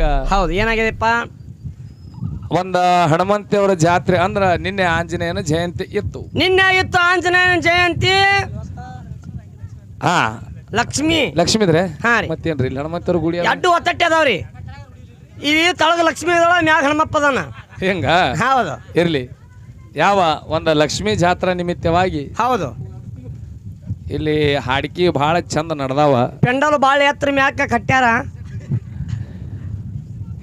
ಹೌದು ಏನಾಗಿದೆಪ್ಪ? ಒಂದ ಹನುಮಂತಿಯವರ ಜಾತ್ರೆ ಅಂದ್ರ ನಿನ್ನೆ ಆಂಜನೇಯನ ಜಯಂತಿ ಇತ್ತು. ನಿನ್ನೆ ಇತ್ತು ಆಂಜನೇಯನ ಜಯಂತಿ. ಹಾ. ಲಕ್ಷ್ಮಿ. ಲಕ್ಷ್ಮಿದ್ರೆ ಹಾ ರೀ. ಮತ್ತೇನ್ರಿ ಇಲ್ಲಿ ಹನುಮಂತವ್ರ ಗುಡಿ ಅಡ್ಡು ಒತ್ತಟ್ಟಿ ಒತ್ತಟ್ಟೆ ಅದಾವ್ರಿ ಇಲ್ಲಿ ತಳಗ ಲಕ್ಷ್ಮಿ ಇದಾಳ ಮ್ಯಾಗ ಹನುಮಪ್ಪ ಅದಾನ. ಹೆಂಗ? ಹೌದು. ಇರ್ಲಿ. ಯಾವ ಒಂದ ಲಕ್ಷ್ಮಿ ಜಾತ್ರಾ ನಿಮಿತ್ತವಾಗಿ ಹೌದು. ಇಲ್ಲಿ ಹಾಡಿಕೆ ಬಹಳ ಚಂದ ನಡೆದಾವ. ಪೆಂಡಲ್ ಬಾಳ ಎತ್ತರ ಮ್ಯಾಕ ಕಟ್ಟ್ಯಾರ.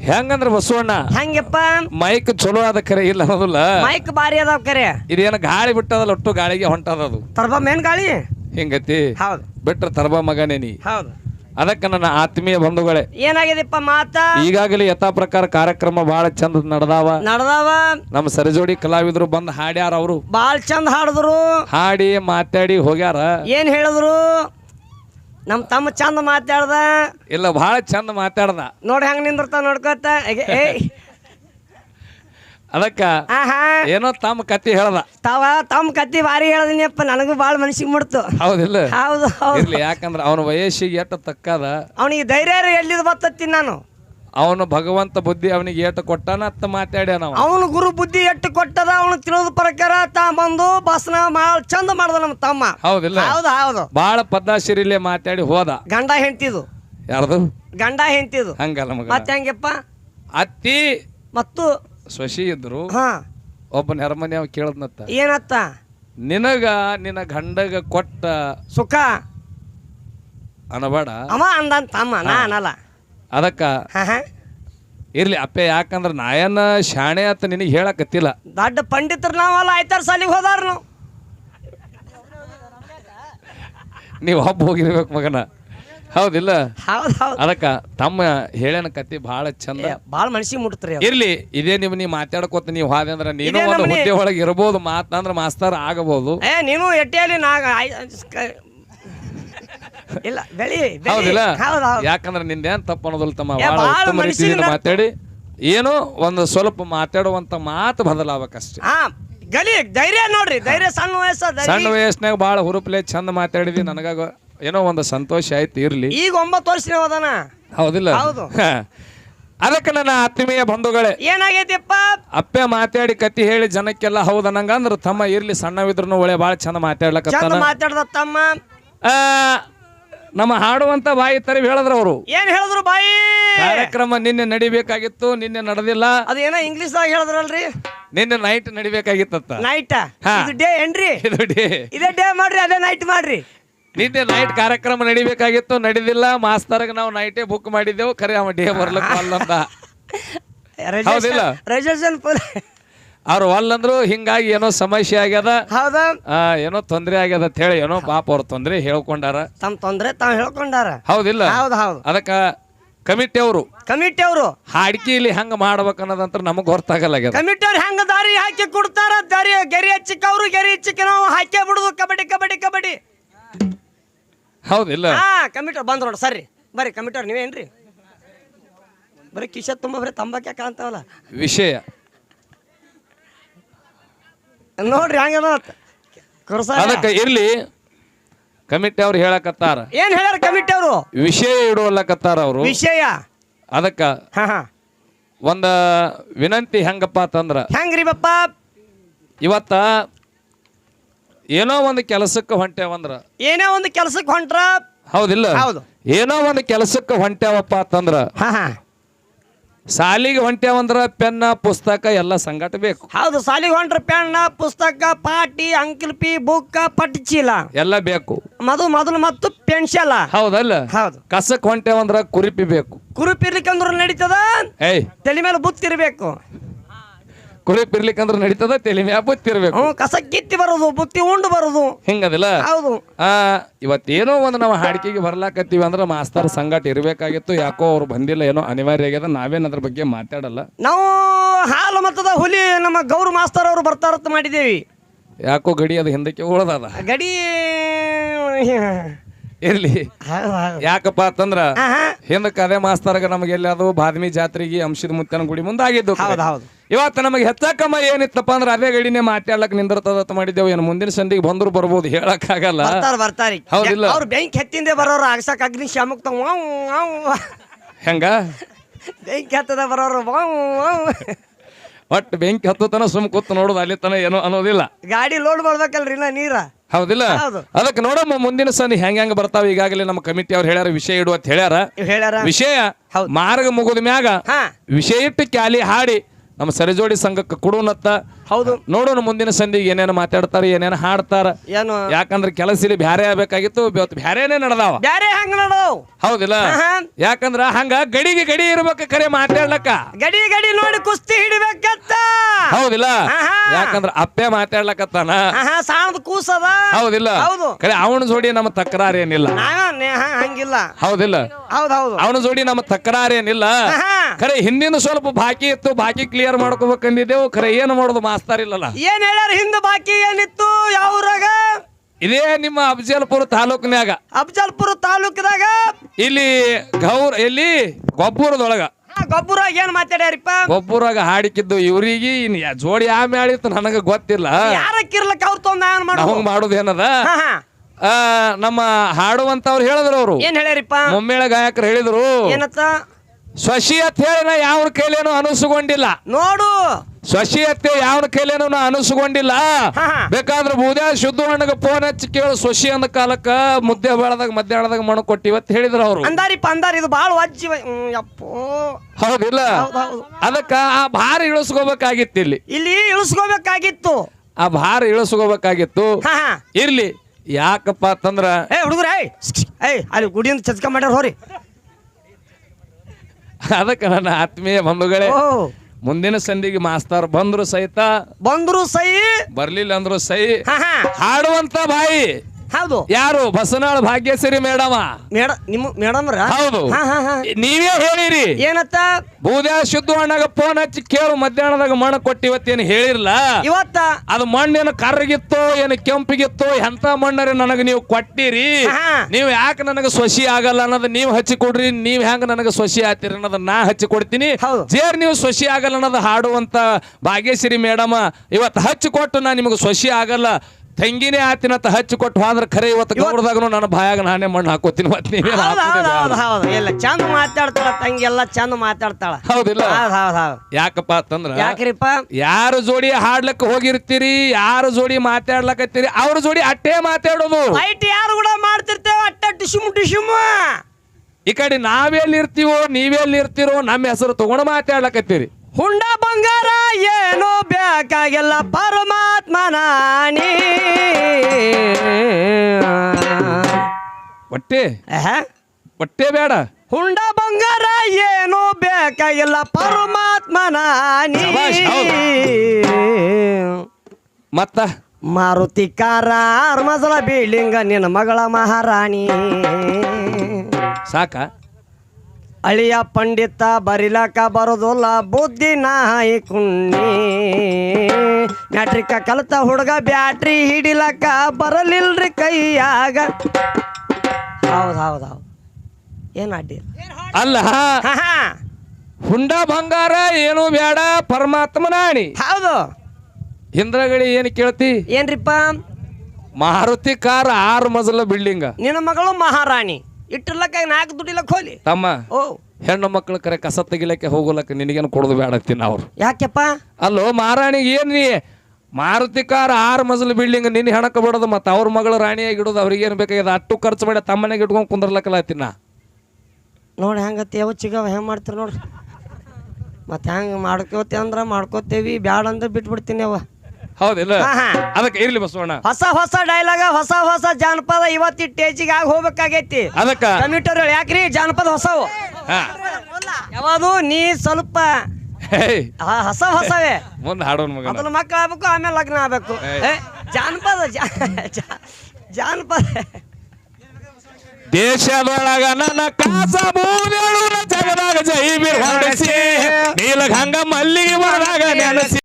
ಹೆಂಗಂದ್ರ ಬಸವಣ್ಣ? ಹಂಗಪ್ಪ? ಮೈಕ್ ಚಲೋ ಅದ ಕರೆ ಇಲ್ಲ ಅನ್ನೋದಿಲ್ಲ. ಮೈಕ್ ಬಾರಿ ಅದಾವ ಕರೆ. ಇದೇನ ಗಾಳಿ ಬಿಟ್ಟದಲ್ಲ ಒಟ್ಟು ಗಾಳಿಗೆ ಹೊಂಟದದು. ತರ್ಬಾ ಮೇನ್ ಗಾಳಿ? ಹಿಂಗತಿ? ಹೌದು. ಬಿಟ್ರ ತರ್ಬಾ ಮಗನೇ ನೀ. ಹೌದು. ಅದಕ್ಕೆ ನನ್ನ ಆತ್ಮೀಯ ಬಂಧುಗಳೇ ಏನಾಗಿದೆಪ್ಪ ಮಾತ? ಈಗಾಗಲೇ ಯಥಾ ಪ್ರಕಾರ ಕಾರ್ಯಕ್ರಮ ಬಹಳ ಚಂದ ನಡೆದಾವ. ನಡ್ದಾವ. ನಮ್ಮ ಸರಿಜೋಡಿ ಕಲಾವಿದರು ಬಂದು ಹಾಡ್ಯಾರ ಅವರು. ಬಾಳ್ ಚಂದ ಹಾಡಿದ್ರು. ಹಾಡಿ ಮಾತಾಡಿ ಹೋಗ್ಯಾರ. ಏನ್ ಹೇಳಿದ್ರು? ನಮ್ ತಮ್ಮ ಚಂದ ಮಾತಾಡ್ದ. ಇಲ್ಲ ಬಹಳ ಚಂದ ಮಾತಾಡ್ದ. ನೋಡಿ ಹೆಂಗ್ ನಿಂದಿರ್ತಾವ ನೋಡ್ಕೊತ. ಅದಕ್ಕ ಆಹಾ. ಏನೋ ತಮ್ಮ ಕತ್ತಿ ಹೇಳ್ದ. ತಾವ ತಮ್ಮ ಕತ್ತಿ ಭಾರಿ ಹೇಳ್ದಿನಿಯಪ್ಪ ನನಗೂ ಭಾಳ ಮನಸ್ಸಿಗೆ ಮುಡ್ತು. ಹೌದಿಲ್ಲ? ಹೌದು ಹೌದು. ಯಾಕಂದ್ರ ಅವನ ವಯಸ್ಸಿಗೆ ಎಷ್ಟ ತಕ್ಕದ. ಅವನಿಗೆ ಧೈರ್ಯ ಎಲ್ಲಿದ್ ಬತ್ತತ್ತಿ ನಾನು. ಅವನು ಭಗವಂತ ಬುದ್ಧಿ ಅವನಿಗೆ ಏಟ ಕೊಟ್ಟಾನ ಅತ್ತ ಮಾತಾಡ್ಯಾನ ಅವ ಅವನು ಗುರು ಬುದ್ಧಿ ಎಟ್ಟು ಕೊಟ್ಟದ ಅವನು ತಿಳಿದ ಪ್ರಕಾರ ತಾ ಬಂದು ಬಸ್ನ ಮಾಡ್ ಚಂದ ಮಾಡ್ದ ನಮ್ಮ ತಮ್ಮ. ಹೌದಿಲ್ಲ? ಹೌದು ಹೌದು. ಬಾಳ ಪದ್ಮಾಶಿರಿಲೆ ಮಾತಾಡಿ ಹೋದ. ಗಂಡ ಹೆಂಡತಿದು. ಯಾರ್ದು? ಗಂಡ ಹೆಂಡತಿದು. ಹಂಗಲ್ಲ ಮಗ ಮತ್ತೆ ಹೆಂಗಪ್ಪ? ಅತ್ತಿ. ಮತ್ತು ಶಶಿ ಇದ್ರು. ಹಾ. ಒಬ್ಬ ನೆರಮನೆ ಅವ ಕೇಳದ್ನತ್ತ. ಏನತ್ತ? ನಿನಗ ನಿನ್ನ ಗಂಡಗ ಕೊಟ್ಟ ಸುಖ? ಅನಬೇಡ? ಅವ ಅಂದನ್ ತಮ್ಮ ನಾ ಅನ್ನಲ್ಲ ಅದಕ್ಕ ಇರ್ಲಿ ಅಪ್ಪೆ ಯಾಕಂದ್ರ ನಾಯನ ಶಾಣೆ ಅಂತ ನಿನಗೆ ಹೇಳಕತ್ತಿಲ್ಲ. ದೊಡ್ಡ ಪಂಡಿತರು ನಾವಲ್ಲ ಆಯ್ತಾರ ಸಾಲಿಗೆ ಹೋದಾರ ನಾವು. ನೀವು ಹಬ್ಬ ಹೋಗಿರ್ಬೇಕು ಮಗನ. ಹೌದಿಲ್ಲ? ಹೌದು ಹೌದು. ಅದಕ್ಕ ತಮ್ಮ ಹೇಳನ ಕತ್ತಿ ಬಹಳ ಚಂದ. ಬಹಳ ಮನ್ಸಿಗೆ ಮುಟ್ತ್ರಿ. ಇರ್ಲಿ ಇದೇ ನೀವು ನೀ ಮಾತಾಡ್ಕೋತ ನೀವು ಹಾದೆ ಅಂದ್ರ ನೀನು ಒಂದು. ಹುದ್ದೆ ಒಳಗೆ ಇರ್ಬೋದು ಮಾತಂದ್ರ ಮಾಸ್ತರ್ ಆಗಬಹುದು ಏ ನೀನು ಎಟ್ಟಿಯಲ್ಲಿ ಕ- ಇಲ್ಲ ಬೆಳಿ. ಹೌದಿಲ್ಲ? ಯಾಕಂದ್ರೆ ಹೌದು. ನಿಂದೇನ್ ತಪ್ಪ ಅನ್ನೋದಿಲ್ಲ ತಮ್ಮ ಬಹಳ ಉತ್ತಮ ರೀತಿಯಿಂದ ಮಾತಾಡಿ. ಏನೋ ಒಂದು ಸ್ವಲ್ಪ ಮಾತಾಡುವಂತ ಮಾತು ಬದಲಾಗಬೇಕಷ್ಟೇ ಹಾ ಗಲಿ ಧೈರ್ಯ ನೋಡ್ರಿ ಧೈರ್ಯ ಸಣ್ಣ ವಯಸ್ಸ ಸಣ್ಣ ವಯಸ್ಸಿನಾಗ ಬಹಳ ಹುರುಪ್ಲೆ ಚಂದ ಮಾತಾಡಿದಿ ನನಗ ಏನೋ ಒಂದು ಸಂತೋಷ ಆಯ್ತು ಇರ್ಲಿ. ಈಗ ಒಂಬತ್ತು ವರ್ಷ ಹೋದಾನ? ಹೌದಿಲ್ಲ? ಹೌದು. ಅದಕ್ಕೆ ನನ್ನ ಆತ್ಮೀಯ ಬಂಧುಗಳೇ ಏನಾಗೈತಿಪ್ಪ? ಅಪ್ಪೆ ಮಾತಾಡಿ ಕತ್ತಿ ಹೇಳಿ ಜನಕ್ಕೆಲ್ಲ ಹೌದನಂಗಂದ್ರ ತಮ್ಮ ಇರ್ಲಿ ಸಣ್ಣವಿದ್ರು ಒಳ್ಳೆ ಭಾಳ ಚಂದ ಚಂದ ಮಾತಾಡ್ಲಕತ್ತಾನ ಮಾತಾಡ್ದ ತಮ್ಮ ನಮ್ಮ ಹಾಡುವಂತ ಬಾಯಿ ತರಿ ಹೇಳಿದ್ರು ಅವರು. ಏನ್ ಹೇಳಿದ್ರು ಬಾಯಿ? ಕಾರ್ಯಕ್ರಮ ನಿನ್ನೆ ನಡಿಬೇಕಾಗಿತ್ತು ನಿನ್ನೆ ನಡೆದಿಲ್ಲ. ಅದೇನ ಇಂಗ್ಲಿಷ್ ದಾಗ ಹೇಳಿದ್ರಲ್ರಿ? ನಿನ್ನೆ ನೈಟ್ ನಡಿಬೇಕಾಗಿತ್ತ ನೈಟ್ ಹಾ. ಇದು ಡೇ ಏನ್ರಿ? ಇದು ಡೇ ಇದೇ ಡೇ ಮಾಡ್ರಿ ಅದೇ ನೈಟ್ ಮಾಡ್ರಿ. ನಿನ್ನೆ ನೈಟ್ ಕಾರ್ಯಕ್ರಮ ನಡಿಬೇಕಾಗಿತ್ತು ನಡೆದಿಲ್ಲ. ಮಾಸ್ತರ್ಗೆ ನಾವು ನೈಟೇ ಬುಕ್ ಮಾಡಿದ್ದೆವು. ಖರೆ ಅವ ಡೇ ಬರ್ಲಕ್ಕ ಅಲ್ಲಂದ. ಹೌದಿಲ್ಲ? ಫುಲ್ ಅವ್ರು ಅಲ್ಲಂದ್ರು ಹಿಂಗಾಗಿ ಏನೋ ಸಮಸ್ಯೆ ಆಗ್ಯದ. ಹೌದಾ? ಆ, ಏನೋ ತೊಂದರೆ ಆಗ್ಯದ ಅಂತ ಹೇಳಿ ಏನೋ ಪಾಪ ಅವ್ರ ತೊಂದರೆ ಹೇಳ್ಕೊಂಡಾರ. ತಮ್ಮ ತೊಂದರೆ ತಾವ್ ಹೇಳ್ಕೊಂಡಾರ? ಹೌದಿಲ್ಲ? ಹೌದು ಹೌದು. ಅದಕ್ಕ ಕಮಿಟಿ ಅವರು. ಕಮಿಟಿ ಅವರು? ಹಾಡ್ಕಿಲಿ ಹಂಗ ಮಾಡ್ಬೇಕು ಅನ್ನೋದಂತ್ರ ನಮಗ್ ಗೊತ್ತಾಗಲ್ಲಾಗ್ಯದ. ಕಮಿಟಿ ಅವ್ರು ಹೆಂಗ ದಾರಿ ಹಾಕಿ ಕೊಡ್ತಾರ? ದಾರಿ ಗೆರಿ ಹಚ್ಚಿಕ್ಕವ್ರು ಗೆರೆ ಹಚ್ಚಿಕ್ಕ ನಾವು ಹಾಕೇ ಬಿಡುದು. ಕಬಡ್ಡಿ ಕಬಡ್ಡಿ ಕಬಡ್ಡಿ. ಹೌದಿಲ್ಲ? ಹಾ ಕಮಿಟಿ ಬಂದ್ ನೋಡ್ರಿ ಸರಿ. ಬರ್ರಿ ಕಮಿಟಿ ಅವ್ರು ನೀವೇನ್ರಿ? ಬರೀ ಕಿಶ ತುಂಬ ಬರೀ ತಂಬಾಕೆ ಕಾಣ್ತಾವಲ್ಲ? ವಿಷಯ. ನೋಡ್ರಿ ಹಂಗದ ಅದಕ್ಕೆ ಅದಕ್ಕ ಇರ್ಲಿ ಕಮಿಟಿ ಅವ್ರು ಹೇಳಕತ್ತಾರ. ಏನ್ ಹೇಳ್ಯಾರ ಕಮಿಟಿ ಅವರು? ವಿಷಯ ಇಡುವಲ್ಲಕತ್ತಾರ ಅವರು. ವಿಷಯ. ಅದಕ್ಕ ಹಾ ಹಾ. ಒಂದ ವಿನಂತಿ ಹೆಂಗಪ್ಪ ಅಂತಂದ್ರ ಹೆಂಗ್ರಿ ಬಪ್ಪ? ಇವತ್ತ ಏನೋ ಒಂದು ಕೆಲಸಕ್ಕೆ ಹೊಂಟೇವಂದ್ರ ಏನೇ ಒಂದು ಕೆಲಸಕ್ಕೆ ಹೊಂಟ್ರ? ಹೌದಿಲ್ಲ? ಹೌದು. ಏನೋ ಒಂದು ಕೆಲಸಕ್ಕೆ ಹೊಂಟೇವಪ್ಪ ಅಂತಂದ್ರ ಹಾ ಹಾ. ಸಾಲಿಗೆ ಹೊಂಟೇವಂದ್ರ ಪೆನ್ನ ಪುಸ್ತಕ ಎಲ್ಲ ಸಂಗಟ ಬೇಕು. ಹೌದು ಸಾಲಿಗೆ ಹೊಂಟ್ರ ಪೆನ್ನ ಪುಸ್ತಕ ಪಾಟಿ ಅಂಕಿಲ್ಪಿ ಬುಕ್ಕ ಪಟ್ಟಿ ಚೀಲ ಎಲ್ಲ ಬೇಕು. ಮದು ಮೊದಲು ಮತ್ತು ಪೆನ್ಶಲ್. ಹೌದಲ್ಲ? ಹೌದು. ಕಸಕ್ ಹೊಂಟೇವಂದ್ರ ಕುರಿಪಿ ಬೇಕು. ಕುರುಪಿರ್ಲಿಕ್ಕಂದ್ರ ನಡೀತದ? ಏಯ್. ತಲೆ ಮೇಲೆ ಬುತ್ತಿರ್ಬೇಕು ಕುರಿಪ್ ಇರ್ಲಿಕ್ಕಂದ್ರ ನಡೀತದ ತಲೆ ಮ್ಯಾಪ್ ಬುತ್ತಿರ್ಬೇಕು ಹ್ಞೂ ಕಸ ಕಿತ್ತಿ ಬರೋದು ಬುತ್ತಿ ಉಂಡು ಬರೋದು. ಹಿಂಗದಿಲ್ಲ ಹೌದು. ಆ ಇವತ್ತೇನೋ ಒಂದು ನಾವು ಹಾಡಿಕೆಗೆ ಬರ್ಲಾಕತ್ತೀವಿ ಅಂದ್ರೆ ಮಾಸ್ತರ್ ಸಂಗಟ ಇರಬೇಕಾಗಿತ್ತು ಯಾಕೋ ಅವ್ರು ಬಂದಿಲ್ಲ ಏನೋ ಅನಿವಾರ್ಯ ಆಗ್ಯದ ನಾವೇನ್ ಅದ್ರ ಬಗ್ಗೆ ಮಾತಾಡಲ್ಲ. ನಾವು ಹಾಲು ಮತ್ತದ ಹುಲಿ ನಮ್ಮ ಗೌರ್ ಮಾಸ್ತರ್ ಅವರು ಬರ್ತಾರತ್ ಮಾಡಿದೇವಿ. ಯಾಕೋ ಗಡಿ ಅದು ಹಿಂದಕ್ಕೆ ಉಳ್ದದ? ಗಡಿ ಇರ್ಲಿ. ಯಾಕಪ್ಪ ಅಂತಂದ್ರ. ಹಿಂದಕ್ಕೆ ಅದೇ ಮಾಸ್ತರ್ಗ ನಮಗೆ ಎಲ್ಲಿ ಅದು ಬಾದ್ಮಿ ಜಾತ್ರೆಗೆ ಅಂಶದ ಮುತ್ತನ ಗುಡಿ ಮುಂದಾಗಿದ್ದು. ಹೌದು ಹೌದು. ಇವತ್ತು ನಮಗೆ ಹೆಚ್ಚಕ್ಕಮ್ಮ ಏನಿತ್ತಪ್ಪ ಅಂದ್ರೆ ಅದೇ ಗಡಿನೇ ಮಾತಾಡ್ಲಕ್ ನಿಂದಿರ್ತದ ಮಾಡಿದ್ದೇವೆ. ಏನು ಮುಂದಿನ ಸಂದಿಗೆ ಬಂದ್ರು ಬರ್ಬೋದು ಹೇಳಕ್ ಆಗಲ್ಲ ಬರ್ತಾರ ಬರ್ತಾರಿ ಹೌದಿಲ್ಲ? ಅವ್ರು ಬೆಂಕಿ ಹೆತ್ತಿಂದೆ ಬರೋರು ಆಗ್ಸಕ್ ಅಗ್ನಿ ಶಾಮಕ್ ಹೆಂಗ? ಬೆಂಕಿ ಹತ್ತದ ಬರೋರು. ಒಟ್ಟು ಬೆಂಕಿ ಹತ್ತತನ ಸುಮ್ ಕೂತ್ ನೋಡೋದು ಅಲ್ಲಿ ತನ ಏನೋ ಅನ್ನೋದಿಲ್ಲ. ಗಾಡಿ ಲೋಡ್ ಮಾಡ್ಬೇಕಲ್ರಿ ನಾ ನೀರ? ಹೌದಿಲ್ಲ? ಹೌದು. ಅದಕ್ಕೆ ನೋಡಮ್ಮ ಮುಂದಿನ ಸಂದಿ ಹೆಂಗ್ ಹೆಂಗ್ ಬರ್ತಾವ ಈಗಾಗಲೇ ನಮ್ಮ ಕಮಿಟಿ ಅವ್ರು ಹೇಳ್ಯಾರ ವಿಷಯ ಇಡು ಅಂತ ಹೇಳ್ಯಾರ. ವಿಷಯ. ಮಾರ್ಗ ಮುಗಿದ ಮ್ಯಾಗ ಹಾ. ವಿಷಯ ಇಟ್ಟು ಕ್ಯಾಲಿ ಹಾಡಿ. ನಮ್ಮ ಸರಿಜೋಡಿ ಸಂಘಕ್ಕೆ ಕೊಡೋಣತ್ತ ಹೌದು. ನೋಡೋಣ ಮುಂದಿನ ಸಂಧಿಗೆ ಏನೇನು ಮಾತಾಡ್ತಾರ ಏನೇನು ಹಾಡ್ತಾರ. ಏನು? ಯಾಕಂದ್ರೆ ಕೆಲಸ ಇಲ್ಲಿ ಬ್ಯಾರೆ ಆಗ್ಬೇಕಾಗಿತ್ತು ಇವತ್ತು ಬ್ಯಾರೇನೆ ನಡೆದಾವ. ಬ್ಯಾರೆ ಹಂಗ ನೋಡವ್ ಹೌದಿಲ್ಲ? ಆಹಾ. ಯಾಕಂದ್ರ ಹಂಗ ಗಡಿಗೆ ಗಡಿ ಇರ್ಬೇಕ ಕರೆ ಮಾತಾಡ್ಲಕ್ಕ. ಗಡಿ ಗಡಿ ನೋಡಿ ಕುಸ್ತಿ ಹಿಡಿಬೇಕತ್ತ. ಹೌದಿಲ್ಲ? ಆಹಾ. ಯಾಕಂದ್ರ ಅಪ್ಪೆ ಮಾತಾಡ್ಲಕತ್ತಾನ. ಆಹಾ ಸಾಣದ ಕೂಸದ. ಹೌದಿಲ್ಲ? ಹೌದು. ಕರೆ ಅವನ ಜೋಡಿ ನಮ್ಮ ತಕರಾರು ಏನಿಲ್ಲ. ನಾವ ಹಂಗಿಲ್ಲ. ಹೌದಿಲ್ಲ. ಹೌದ್ ಹೌದು ಅವನ ಜೋಡಿ ನಮ್ಮ ತಕರಾರೇನಿಲ್ಲ. ಖರೆ ಹಿಂದಿನ ಸ್ವಲ್ಪ ಬಾಕಿ ಇತ್ತು ಬಾಕಿ ಕ್ಲಿಯರ್ ಮಾಡ್ಕೋಬೇಕಂದಿದ್ದೇವು ಖರೆ ಏನು ಮಾಡೋದು ಮಾಸ್ತಾರ ಇಲ್ಲಲ್ಲ. ಏನ್ ಹೇಳ್ಯಾರ ಹಿಂದ ಬಾಕಿ ಏನಿತ್ತು ಯಾವ ಊರಾಗ? ಇದೇ ನಿಮ್ಮ ಅಫಜಲ್ಪುರ ತಾಲೂಕಿನಾಗ ಅಫಜಲ್ಪುರ ತಾಲೂಕದಾಗ? ಇಲ್ಲಿ ಗೌರ್ ಇಲ್ಲಿ ಗೊಬ್ಬರದೊಳಗ. ಹಾ, ಗೊಬ್ಬರ ಏನ್ ಮಾತಾಡ್ಯಾರಿಪ್ಪ? ಗೊಬ್ಬರಾಗ ಹಾಡಿಕಿದ್ದು ಇವ್ರಿಗೆ ಇನ್ ಯಾ- ಜೋಡಿ ಆ ಮ್ಯಾಳಿತ್ತು ನನಗ ಗೊತ್ತಿಲ್ಲ. ಯಾರಕ್ಕಿರ್ಲಕ್ಕ ಕಿರ್ಲಕ್ ಅವ್ರ ತೊಂದ ಏನ್ ಮಾಡೋದು? ಆ, ನಮ್ಮ ಹಾಡುವಂತವ್ರು ಹೇಳಿದ್ರು ಅವರು. ಏನ್ ಹೇಳ್ಯಾರಿಪ್ಪ? ಮೊಮ್ಮೇಳ ಗಾಯಕರು ಹೇಳಿದ್ರು. ಏನತ್ತ? ಶಶಿ ಅತ್ತೆ ಹೇಳಿ ನಾ ಯಾವ ಕೈಲೇನು ಅನಿಸ್ಕೊಂಡಿಲ್ಲ ನೋಡು. ಶಶಿ ಅತ್ತೆ ಯಾವ ಕೈಲೇನು ನಾ ಅನಿಸ್ಕೊಂಡಿಲ್ಲ ಬೇಕಾದ್ರೆ ಬೂದ್ಯಾ ಶುದ್ಧ ಫೋನ್ ಹಚ್ಚಿ ಕೇಳು ಸ್ವಶಿ ಅಂದ ಕಾಲಕ್ಕ ಮುದ್ದೆ ಬೆಳದಾಗ ಮಧ್ಯಾಹ್ನದಾಗ ಮಣ ಕೊಟ್ಟಿವತ್ತು ಹೇಳಿದ್ರು ಅವರು. ಅಂದಾರಿಪ್ಪ ಅಂದಾರ ಇದು ಬಾಳ ವಜ್ಜಿ ಹೌದಿಲ್ಲ? ಅದಕ್ಕ ಆ ಭಾರ ಇಳಿಸ್ಕೋಬೇಕಾಗಿತ್ತು ಇಲ್ಲಿ. ಇಲ್ಲಿ ಇಳಿಸ್ಕೋಬೇಕಾಗಿತ್ತು. ಆ ಭಾರ ಇಳಿಸ್ಕೋಬೇಕಾಗಿತ್ತು. ಇರ್ಲಿ. ಯಾಕಪ್ಪ ಅಂತಂದ್ರ ಏ ಹುಡುಗ್ರ ಏಯ್ ಏಯ್ ಅಲ್ಲಿ ಗುಡಿಯಿಂದ ಚಚ್ಕ ಮಾಡ್ಯಾರ ಹೋರಿ. ಅದಕ್ಕೆ ನನ್ನ ಆತ್ಮೀಯ ಬಂಧುಗಳೇ ಓ. ಮುಂದಿನ ಸಂಧಿಗೆ ಮಾಸ್ತಾರ್ ಬಂದ್ರು ಸಹಿತ ಬಂದ್ರು ಸೈ ಬರ್ಲಿಲ್ಲ ಅಂದ್ರು ಸೈ ಹಾ ಹಾ. ಹಾಡುವಂತ ಬಾಯಿ. ಹೌದು. ಯಾರು? ಬಸನಾಳ ಭಾಗ್ಯಶ್ರೀ ಮೇಡಮ. ಮೇಡ ನಿಮ್ ಮೇಡಮ್ರ? ಹೌದು. ಹಾ ಹಾ ಹಾ. ನೀವೇ ಹೇಳಿರಿ. ಏನತ್ತ? ಬೂದ್ಯಾ ಶುದ್ಧ ಅಣ್ಣಾಗ ಫೋನ್ ಹಚ್ಚಿ ಕೇಳು ಮಧ್ಯಾಹ್ನದಾಗ ಮಣ್ಣು ಕೊಟ್ಟಿವತ್ತೇನು ಹೇಳಿರ್ಲ? ಇವತ್ತ? ಅದು ಮಣ್ಣೇನು ಕರ್ರಗಿತ್ತೋ ಏನು ಕೆಂಪಿಗಿತ್ತೋ ಎಂತ ಮಣ್ಣರಿ ನನಗೆ ನೀವು ಕೊಟ್ಟಿರಿ? ಹಾ. ನೀವು ಯಾಕೆ ನನಗೆ ಸೊಸಿ ಆಗಲ್ಲ ಅನ್ನೋದು ನೀವು ಹಚ್ಚಿ ಕೊಡ್ರಿ ನೀವು ಹೆಂಗ ನನಗೆ ಸೊಸಿ ಆತೀರಿ ಅನ್ನೋದು ನಾ ಹಚ್ಚಿ ಕೊಡ್ತೀನಿ. ಹೌದು. ಜೇರ್ ನೀವು ಸೊಸಿ ಆಗಲ್ಲ ಅನ್ನೋದು ಹಾಡುವಂತ ಭಾಗ್ಯಶ್ರೀ ಮೇಡಮ್ ಇವತ್ತು ಹಚ್ಚಿ ಕೊಟ್ಟು ನಾ ನಿಮಗೆ ಸೊಸಿ ಆಗಲ್ಲ. ತಂಗಿನೇ ಆತಿನಂತ ಹಚ್ಚಿ ಕೊಟ್ಟು ಹೋದ್ರೆ ಖರೆ ಇವತ್ತು ಗೌರದಾಗನು ನನ್ನ ಬಾಯಾಗ ನಾನೇ ಮಣ್ಣು ಹಾಕೋತೀನಿ ಮತ್ತೆ ನೀವೇ ಹೌದು ಎಲ್ಲ ಚಂದ ಮಾತಾಡ್ತಾಳ ತಂಗಿ ಎಲ್ಲ ಚಂದ ಮಾತಾಡ್ತಾಳ. ಹೌದಿಲ್ಲ? ಹೌದು ಹೌದು ಹೌದು. ಯಾಕಪ್ಪ ಅಂತಂದ್ರ ಯಾಕ್ರಿಪ್ಪ? ಯಾರ ಜೋಡಿ ಹಾಡ್ಲಕ್ಕ ಹೋಗಿರ್ತೀರಿ ಯಾರ ಜೋಡಿ ಮಾತಾಡ್ಲಕತ್ತೀರಿ ಅವ್ರ ಜೋಡಿ ಅಟ್ಟೇ ಮಾತಾಡೋದು. ಐಟ್ ಯಾರು ಕೂಡ ಮಾಡ್ತಿರ್ತೇವೆ ಅಟ್ಟ ಟಿಶುಮ್ ಟಿಶುಮ್. ಈ ಕಡೆ ನಾವೆಲ್ಲಿ ಇರ್ತೀವೋ ನೀವೆಲ್ಲಿ ಇರ್ತೀರೋ ನಮ್ಮ ಹೆಸರು ತಗೊಂಡು ಮಾತಾಡ್ಲಕತ್ತೀರಿ. ಹುಂಡ ಬಂಗಾರ ಏನು ಬೇಕಾಗಿಲ್ಲ ಪರಮಾತ್ಮ ನಾನಿ ಹೊಟ್ಟೆ. ಒಟ್ಟೆ ಬೇಡ. ಹುಂಡ ಬಂಗಾರ ಏನು ಬೇಕಾಗಿಲ್ಲ ಪರಮಾತ್ಮ ನಾನಿ ಶಭಾಷ್, ಮತ್ತ? ಮಾರುತಿ ಕಾರ ಮಸಲ ಬಿಲ್ಡಿಂಗ ನಿನ್ನ ಮಗಳ ಮಹಾರಾಣಿ. ಸಾಕ? ಅಳಿಯ ಪಂಡಿತ ಬರಿಲಕ ಬರೋದಿಲ್ಲ ಬುದ್ಧಿ ನಾಯಿ ಕುಣ್ಣಿ. ಮ್ಯಾಟ್ರಿಕ ಕಲಿತ ಹುಡುಗ ಬ್ಯಾಟ್ರಿ ಹಿಡಿಲಕ ಬರಲಿಲ್ರಿ ಕೈಯಾಗ. ಹೌದು ಹೌದು ಹೌದು ಏನು ಅಡ್ಡಿ ಅಲ್ಲ ಹಾ. ಹಾ ಹುಂಡ ಬಂಗಾರ ಏನು ಬೇಡ ಪರಮಾತ್ಮನಾಣಿ ಹೌದು. ಹಿಂದ್ರಗಡೆ ಏನು ಕೇಳ್ತಿ? ಏನ್ರಿಪ್ಪ? ಮಾರುತಿ ಕಾರ್ ಆರು ಮಜಲ ಬಿಲ್ಡಿಂಗ್. ನಿನ್ನ ಮಗಳು ಮಹಾರಾಣಿ. ಇಟ್ಟಿರ್ಲಕ್ಕ ನಾಲ್ಕು ದುಡಿಲಕ್ಕ ಹೋಲಿ ತಮ್ಮ ಓ. ಹೆಣ್ಣು ಮಕ್ಕಳು ಕರೆ ಕಸ ತೆಗಿಲಕ್ಕೆ ಹೋಗಲಕ್ಕೆ ನಿನಗೇನು ಕೊಡೋದು ಬೇಡ ಅಂತೀನಿ ಅವ್ರು. ಯಾಕೆಪ್ಪ ಅಲ್ಲೋ ಮಾರಾಣಿ ಏನ್ ನೀ? ಮಾರುತಿ ಕಾರ್ ಆರು ಮಜಲು ಬಿಲ್ಡಿಂಗ್ ನಿನ್ನ ಹೆಣಕ ಬಿಡೋದು ಮತ್ತು ಅವ್ರ ಮಗಳು ರಾಣಿಯಾಗಿ ಇಡೋದು ಅವ್ರಿಗೆ ಏನು ಅಟ್ಟು ಖರ್ಚು ಮಾಡಿ ತಮ್ಮನೆಗೆ ಇಟ್ಕೊಂಡು ಕುಂದ್ರಲಕ್ಕಲತ್ತಿನ ನೋಡಿ ಹೆಂಗತ್ತೆ ಯಾವ ಚಿಗವ ಹೆಂಗೆ ಮಾಡ್ತೀರಿ ನೋಡ್ರಿ ಮತ್ತೆ ಹೆಂಗೆ ಮಾಡ್ಕೋತಿ ಅಂದ್ರೆ ಮಾಡ್ಕೋತೇವಿ ಬ್ಯಾಡ ಅಂದ್ರೆ ಬಿಟ್ಬಿಡ್ತೀನಿ ಅವ ಹೌದಿಲ್ಲ ಹಾ ಹಾ. ಅದಕ್ಕೆ ಇರ್ಲಿ ಬಸವಣ್ಣ. ಹೊಸ ಹೊಸ ಡೈಲಾಗ ಹೊಸ ಹೊಸ ಜಾನಪದ ಇವತ್ತಿ ಟೇಜಿಗೆ ಆಗಿ ಹೋಗ್ಬೇಕಾಗೈತಿ. ಅದಕ್ಕ? ಕಮ್ಯೂಟರ್ ಯಾಕ್ರಿ? ಜಾನಪದ ಹೊಸವು? ಹಾ. ಯಾವುದು ನೀ ಸ್ವಲ್ಪ ಹೇಯ್, ಆ, ಹೊಸ ಹೊಸವೇ. ಮುಂದೆ ಹಾಡೋನ್ ಮಗನ. ಮೊದಲು ಮಕ್ಕಳು ಆಗ್ಬೇಕು ಆಮೇಲೆ ಲಗ್ನ ಆಗ್ಬೇಕು. ಏ, ಜಾನಪದ ಜಾ- ಜಾ- ಜಾನಪದ. ದೇಶದೊಳಗ ನನ್ನ ಕಾಸ ಮೂದೇಳು ಜಗದಾಗ ಜೈ ಬೀರ್ ಹೊರಡಿಸಿ ನೀಲಗಂಗ ಮಲ್ಲಿಗೆ ಮರದಾಗ ನೆನಸಿ.